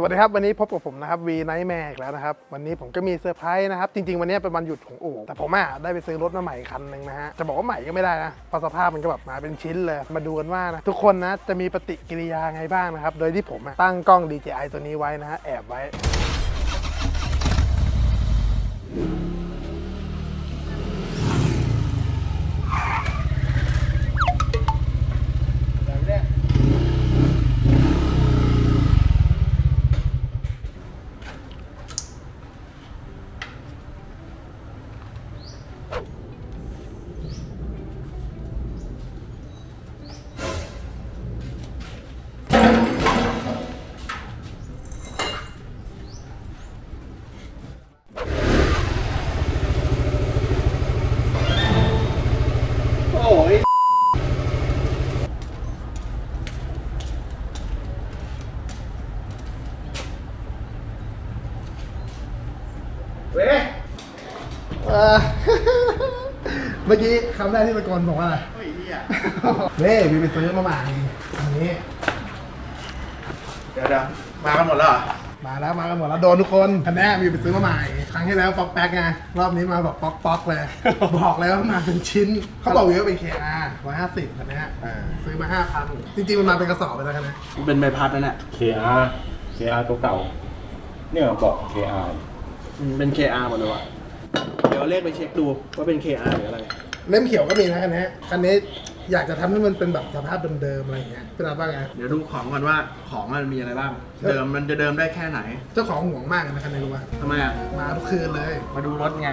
สวัสดีครับ วันนี้พบกับผมนะครับวีไนท์แมกแล้วนะครับ วันนี้ผมก็มีเซอร์ไพรส์นะครับ จริง ๆ วันนี้เป็นวันหยุดของอู่แต่ผมอะได้ไปซื้อรถมาใหม่คันหนึ่งนะฮะ จะบอกว่าใหม่ก็ไม่ได้นะเพราะสภาพมันก็แบบมาเป็นชิ้นเลย มาดูกันว่านะ ทุกคนนะจะมีปฏิกิริยาไงบ้างนะครับ โดยที่ผมตั้งกล้อง DJI ตัวนี้ไว้นะฮะแอบไว้ เมื่อกี้คำแรกที่ตะโกนบอกว่าอะไรโอ้ยเฮียเน่มีไปซื้อมาใหม่อันนี้ เดี๋ยวเดี๋ยวมากันหมดแล้วเหรอมาแล้วมากันหมดแล้วโดนทุกคนคันนี้มีไปซื้อมาใหม่ ครั้งที่แล้วป๊อกแป๊กไงรอบนี้มาแบบป๊อกป๊อกเลย บอกเลยว่ามาเป็นชิ้น เขาบอกว่าเป็น KR 150คันนี้ซื้อมา 5,000 จริงๆ มันมาเป็นกระสอบเลยนะคันนี้เป็นใบพัดนั่นแหละ KR KR ตัวเก่า เนี่ยบอก KR อืมเป็น KR หมดเลยว่ะ เดี๋ยวเลขไปเช็คดูว่าเป็น KR หรืออะไร เล่มเขียวก็มีนะคันนี้คันนี้อยากจะทำให้มันเป็นแบบสภาพเดิมๆอะไรอย่างเงี้ยเป็นอะไรบ้างไง เดี๋ยวดูของก่อนว่าของมันมีอะไรบ้าง เดิมมันจะเดิมได้แค่ไหนเจ้าของห่วงมากนะคันนี้รู้ป่ะทำไมอะ มาทุกคืนเลย มาดูรถไง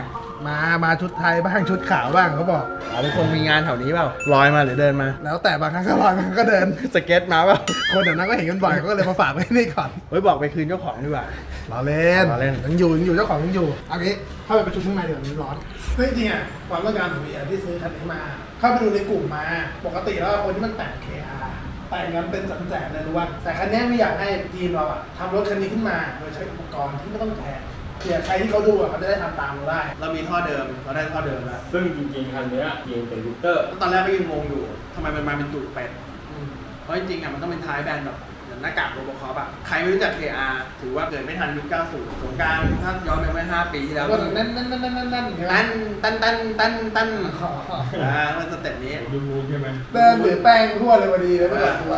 มามาชุดไทยบ้างชุดขาวบ้างเขาบอกอ๋อเป็นคนมีงานแถวนี้เปล่าลอยมาหรือเดินมา แล้วแต่บางครั้งก็ลอยบางครั้งก็เดิน สเก็ตมาเปล่าคนเดี๋ยวนั้นก็เห็นกันบ่อยเขาก็เลยมาฝากไว้นี่ก่อนเฮ้ยบอกไปคืนเจ้าของดีกว่า เราเล่นล้อเล่น ยังอยู่ยังอยู่เจ้าของยังอยู่เอางี้เข้าไปประชุมข้างในเดี๋ยวมันร้อนซึ่งจริงๆอะความต้องการของเบียร์ที่ซื้อคันนี้มา เข้าไปดูในกลุ่มมา ปกติแล้วคนที่มันแต่ง KR แต่งกันเป็นแสนๆเลยรู้ป่ะแต่คันนี้ไม่อยากให้ทีมเราอะทำรถคันนี้ขึ้นมาโดยใช้อุปกรณ์ที่ไม่ต้องแพงเผื่อใครที่เขาดูอะเขาจะได้ทำตามเราได้ เรามีท่อเดิมเราได้ท่อเดิมแล้วซึ่งจริงๆคันเนี้ยยิงเป็นลูเตอร์ ตอนแรกก็ยังงงอยู่ทำไมมันมาเป็นตูดเป็ดเพราะจริงๆอะมันต้องเป็นท้ายแบนแบบเหมือนหน้ากากโรบอคอปอะใครไม่รู้จัก KR ถือว่าเกิดไม่ทันยุค90สงกรารถ้าย้อนไปเมื่อ5ปีที่แล้วก็นั่นนั่นนั่นนั่นนั่นนั่นใช่ไหมตั้นตั้นตั้นตั้นตั้นอ่ามันสเต็ปนี้ ดูรูใช่ไหมเดินหรือแป้งทั่วเลยพอดีเลยไม่ต้องตัว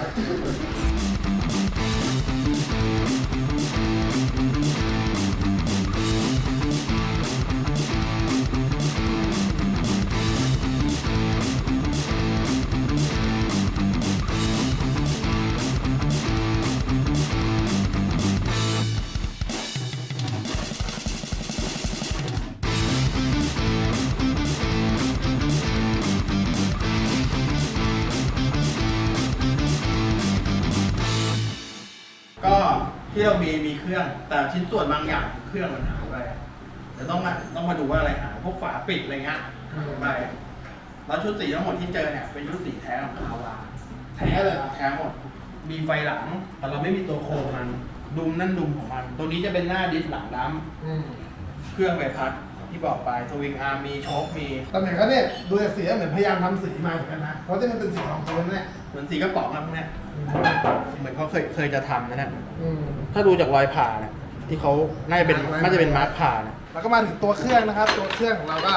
ที่เรามีมีเครื่อง แต่ชิ้นส่วนบางอย่างเครื่องมันหายไปเดี๋ยวต้องมาต้องมาดูว่าอะไรหายพวกฝาปิดอะไรเงี้ยหายไปแล้วชุดสีทั้งหมดที่เจอเนี่ยเป็นชุดสีแท้ของคาวาแท้เลยแท้หมด มีไฟหลัง แต่เราไม่มีตัวโครมันดุมนั่นดุมของมัน ตัวนี้จะเป็นหน้าดิสหลังดอืมำเครื่องใบพัดที่บอกไปสวิงอาร์มมีโชคมีตำแหน่งก็เนี่ยดูจากสีแล้วเหมือนพยายามทำสีมาเหมือนกันนะเพราะที่มันเป็นสีของพื้นเนี่ย มือนสีกระป๋องนะพวกเนี้ยเหมือนเขาเคยเคยจะทำนะเนี่ยอืม ถ้าดูจากรอยผ่าเนี่ยที่เขาน่าจะเป็นมาร์คไว้น่าจะเป็นมาร์คผ่านะแล้วก็มาถึงตัวเครื่องนะครับ ตัวเครื่องของเราก็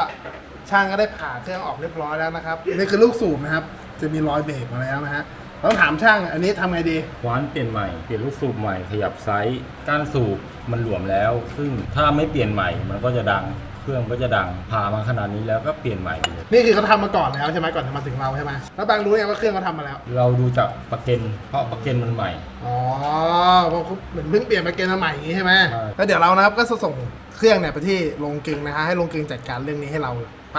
ช่างก็ได้ผ่าเครื่องออกเรียบร้อยแล้วนะครับนี่คือลูกสูบนะครับ จะมีรอยเบรกมาแล้วนะฮะต้องถามช่าง อันนี้ทำไงดี คว้านเปลี่ยนใหม่ เปลี่ยนลูกสูบใหม่ ขยับไซส์ ก้านสูบมันหลวมแล้ว ซึ่งถ้าไม่เปลี่ยนใหม่ มันก็จะดัง เครื่องก็จะดังพามาขนาดนี้แล้วก็เปลี่ยนใหม่ไปเลยนี่คือเขาทำมาก่อนแล้วใช่ไหมก่อนจะมาถึงเราใช่ไหมแล้วบางรู้ยังว่าเครื่องเขาทำมาแล้ว เราดูจากประเก็นเพราะประเก็นมันใหม่ อ๋อเพราะเขาเหมือนเพิ่งเปลี่ยนมาเกณฑ์มาใหม่อย่างนี้ใช่ไหมใช่ แล้วเดี๋ยวเรานะครับก็จะส่งเครื่องเนี่ยไปที่โรงกลึงนะฮะให้โรงกลึงจัดการเรื่องนี้ให้เราไป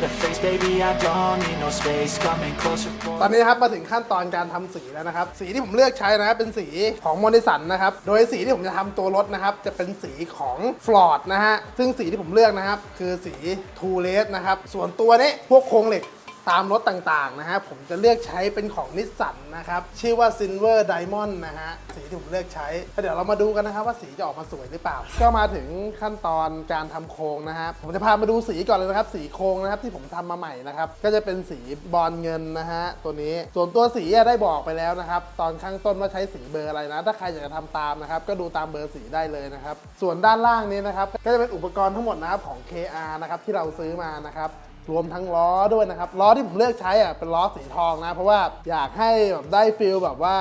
the face Baby, I don't need no space Coming closer for ตอนนี้นะครับมาถึงขั้นตอนการทำสีแล้วนะครับ สีที่ผมเลือกใช้นะครับเป็นสีของมอนิสันนะครับ โดยสีที่ผมจะทำตัวรถนะครับ จะเป็นสีของฟลอร์ดนะฮะ ซึ่งสีที่ผมเลือกนะครับ คือสีทูเลสนะครับ ส่วนตัวนี้พวกโครงเหล็ก ตามรถต่างๆนะฮะผมจะเลือกใช้เป็นของนิสสันนะครับ ชื่อว่า Silver Diamond นะฮะ สีที่ผมเลือกใช้เดี๋ยวเรามาดูกันนะครับว่าสีจะออกมาสวยหรือเปล่า ก็มาถึงขั้นตอนการทำโครงนะฮะผมจะพามาดูสีก่อนเลยนะครับ สีโครงนะครับที่ผมทำมาใหม่นะครับก็จะเป็นสีบอลเงินนะฮะตัวนี้ส่วนตัวสีได้บอกไปแล้วนะครับ ตอนข้างต้นว่าใช้สีเบอร์อะไรนะ ถ้าใครอยากจะทำตามนะครับ ก็ดูตามเบอร์สีได้เลยนะครับ ส่วนด้านล่างนี้นะครับ ก็จะเป็นอุปกรณ์ทั้งหมดนะครับของ KR นะครับที่เราซื้อมานะครับ รวมทั้งล้อด้วยนะครับล้อที่ผมเลือกใช้อะเป็นล้อสีทองนะ เพราะว่าอยากให้แบบได้ฟิลแบบว่า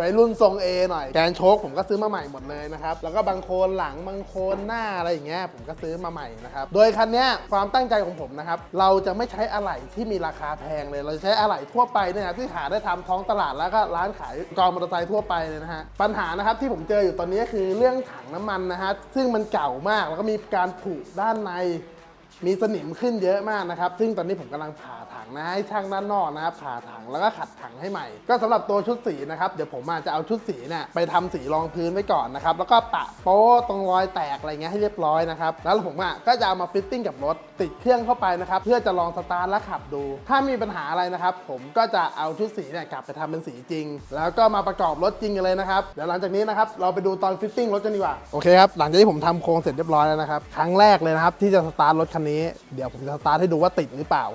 วัยรุ่นทรง A หน่อยแกนโชคผมก็ซื้อมาใหม่หมดเลยนะครับแล้วก็บางโคนหลังบางโคนหน้าอะไรอย่างเงี้ยผมก็ซื้อมาใหม่นะครับโดยคันเนี้ยความตั้งใจของผมนะครับเราจะไม่ใช้อะไหล่ที่มีราคาแพงเลย เราจะใช้อะไหล่ทั่วไปเนี่ยที่หาได้ทำท้องตลาดแล้วก็ร้านขายกองมอเตอร์ไซค์ทั่วไปเลยนะฮะปัญหานะครับที่ผมเจออยู่ตอนนี้คือเรื่องถังน้ำมันนะฮะซึ่งมันเก่ามากแล้วก็มีการผุด้านใน มีสนิมขึ้นเยอะมากนะครับ ซึ่งตอนนี้ผมกำลังผ่า นะให้ช่างด้านนอกนะครับผ่าถังแล้วก็ขัดถังให้ใหม่ ก็สำหรับตัวชุดสีนะครับเดี๋ยวผมอาจจะเอาชุดสีเนี่ยไปทำสีรองพื้นไว้ก่อนนะครับแล้วก็ปะโป๊ตรงรอยแตกอะไรเงี้ยให้เรียบร้อยนะครับแล้วผมอะก็จะเอามาฟิตติ้งกับรถติดเครื่องเข้าไปนะครับเพื่อจะลองสตาร์ทและขับดู ถ้ามีปัญหาอะไรนะครับผมก็จะเอาชุดสีเนี่ยกลับไปทำเป็นสีจริง แล้วก็มาประกอบรถจริงกันเลยนะครับเดี๋ยวหลังจากนี้นะครับเราไปดูตอนฟิตติ้งรถกันดีกว่าโอเคครับหลังจากที่ผมทำโครงเสร็จเรียบร้อยแล้วนะครับครั้งแรกเลยนะครับที่จะสตาร์ทรถคันนี้เดี๋ยวผมจะสตาร์ทให้ดูว่าติดหรือเปล่า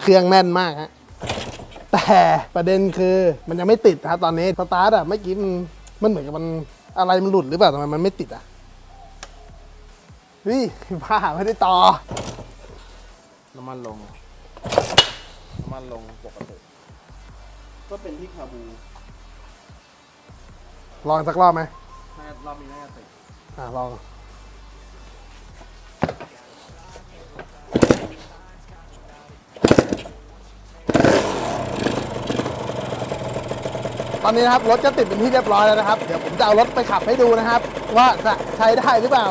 เครื่องแน่นมากฮะแต่ประเด็นคือมันยังไม่ติดนะครับตอนนี้สตาร์ทอะเมื่อกี้มันมันเหมือนกับมันอะไรมันหลุดหรือเปล่าทำไมมันไม่ติดอะเฮ้ยบ้าไม่ได้ต่อ น้ำมันลง น้ำมันลงปกติ ก็เป็นที่คาบูลองสักรอบไหมน่ารอบนี้น่าจะติดอะลอง ตอนนี้นะครับรถจะติดเป็นที่เรียบร้อยแล้วนะครับ เดี๋ยวผมจะเอารถไปขับให้ดูนะครับ ว่าจะใช้ได้หรือเปล่า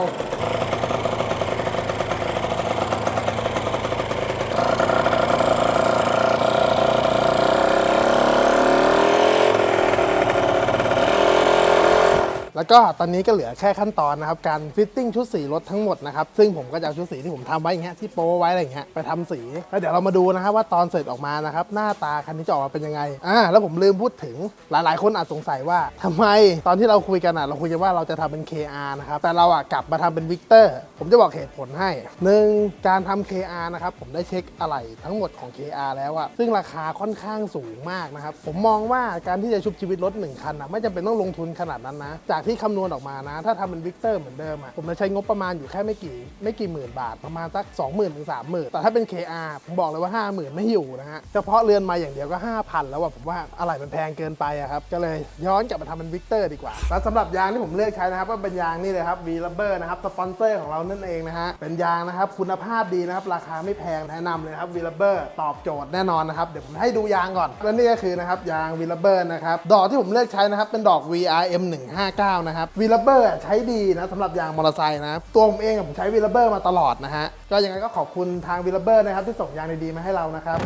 แล้วก็ตอนนี้ก็เหลือแค่ขั้นตอนนะครับ การฟิตติ้งชุดสีรถทั้งหมดนะครับ ซึ่งผมก็จะเอาชุดสีที่ผมทำไว้อย่างเงี้ยที่โป้ไว้อะไรเงี้ยไปทำสี แล้วเดี๋ยวเรามาดูนะครับว่าตอนเสร็จออกมานะครับ หน้าตาคันนี้จะออกมาเป็นยังไงอ่าแล้วผมลืมพูดถึงหลาย ๆ คนอาจสงสัยว่าทำไมตอนที่เราคุยกันอะเราคุยกันว่าเราจะทำเป็น KR นะครับแต่เราอะกลับมาทำเป็นวิกเตอร์ผมจะบอกเหตุผลให้หนึ่งการทำ KR นะครับผมได้เช็คอะไหล่ทั้งหมดของ KR แล้วอะซึ่งราคาค่อนข้างสูงมากนะครับผมมองว่าการที่จะชุบชีวิตรถหนึ่งคันอะไม่จำเป็นต้องลงทุนขนาดนั้นนะจากที่คำนวณออกมานะ ถ้าทำเป็นวิกเตอร์เหมือนเดิมอะผมจะใช้งบประมาณอยู่แค่ไม่กี่ไม่กี่หมื่นบาทประมาณสัก 20,000ถึง30,000 แต่ถ้าเป็น KR ผมบอกเลยว่า 50,000 ไม่อยู่นะฮะ เฉพาะเรือนมาอย่างเดียวก็ 5,000 แล้วอะผมว่าอะไรมันแพงเกินไปอะครับ ก็เลยย้อนกลับมาทำเป็นวิกเตอร์ดีกว่า แล้วสำหรับยางที่ผมเลือกใช้นะครับก็เป็นยางนี่เลยครับ V Rubber นะครับสปอนเซอร์ของเรานั่นเองนะฮะเป็นยางนะครับคุณภาพดีนะครับราคาไม่แพงแนะนำเลยครับ V Rubber ตอบโจทย์แน่นอนนะครับเดี๋ยวผมให้ดูยางก่อนและนี่ก็คือนะครับยาง V Rubber นะครับดอกที่ผมเลือกใช้นะครับเป็นดอก VRM 159นะครับวีลเบอร์ใช้ดีนะสำหรับยางมอเตอร์ไซค์นะตัวผมเองผมใช้วีลเบอร์มาตลอดนะฮะก็ยังไงก็ขอบคุณทางวีลเบอร์นะครับที่ส่งยางดีๆมาให้เรานะครับ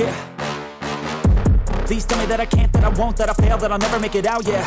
Yeah. Please tell me that I can't, that I won't, that I fail, that I'll never make it out, yeah.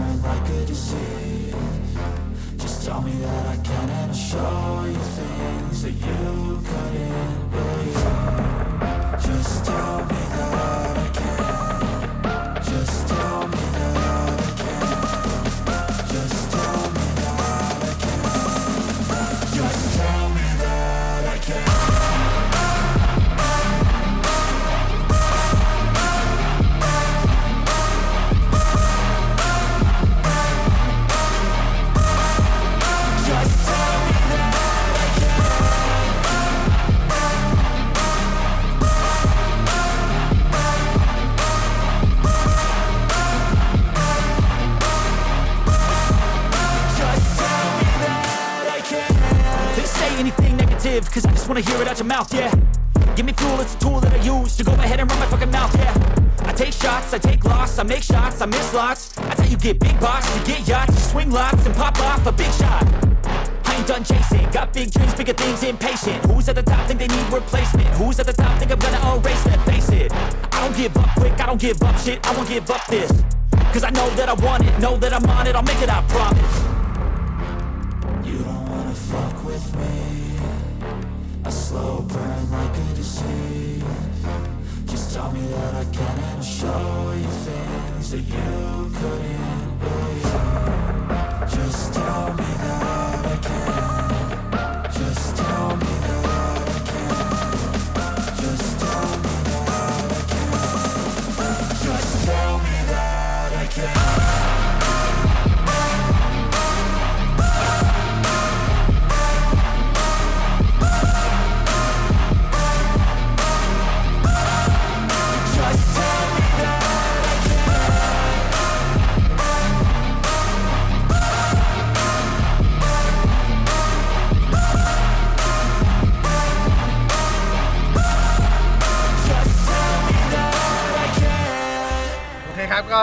like a disease Just tell me that I can and I'll show things cause I just wanna hear it out your mouth, yeah. Give me fuel, it's a tool that I use to go ahead and run my fucking mouth, yeah. I take shots, I take loss, I make shots, I miss lots. I how you get big boss, you get yachts, you swing lots and pop off a big shot. I ain't done chasing, got big dreams, bigger things, impatient. Who's at the top think they need replacement? Who's at the top think I'm gonna erase them? Face it, I don't give up quick, I don't give up shit, I won't give up this. Cause I know that I want it, know that I'm on it, I'll make it, I promise. You don't wanna fuck with me. Slow burn like a disease. Just tell me that I can show you things that you couldn't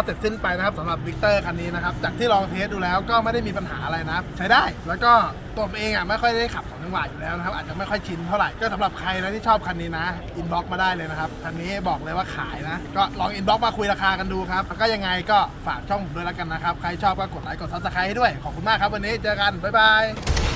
เสร็จสิ้นไปนะครับสำหรับวิกเตอร์คันนี้นะครับ จากที่ลองเทสดูแล้วก็ไม่ได้มีปัญหาอะไรนะใช้ได้ แล้วก็ตัวผมเองอะไม่ค่อยได้ขับสองจังหวะอยู่แล้วนะครับอาจจะไม่ค่อยชินเท่าไหร่ก็สำหรับใครนะที่ชอบคันนี้นะอินบ็อกมาได้เลยนะครับคันนี้บอกเลยว่าขายนะ ก็ลองอินบ็อกมาคุยราคากันดูครับแล้วก็ยังไงก็ฝากช่องผมด้วยแล้วกันนะครับใครชอบก็กดไลค์กดซับสไครต์ให้ด้วยขอบคุณมากครับวันนี้เจอกันบ๊ายบาย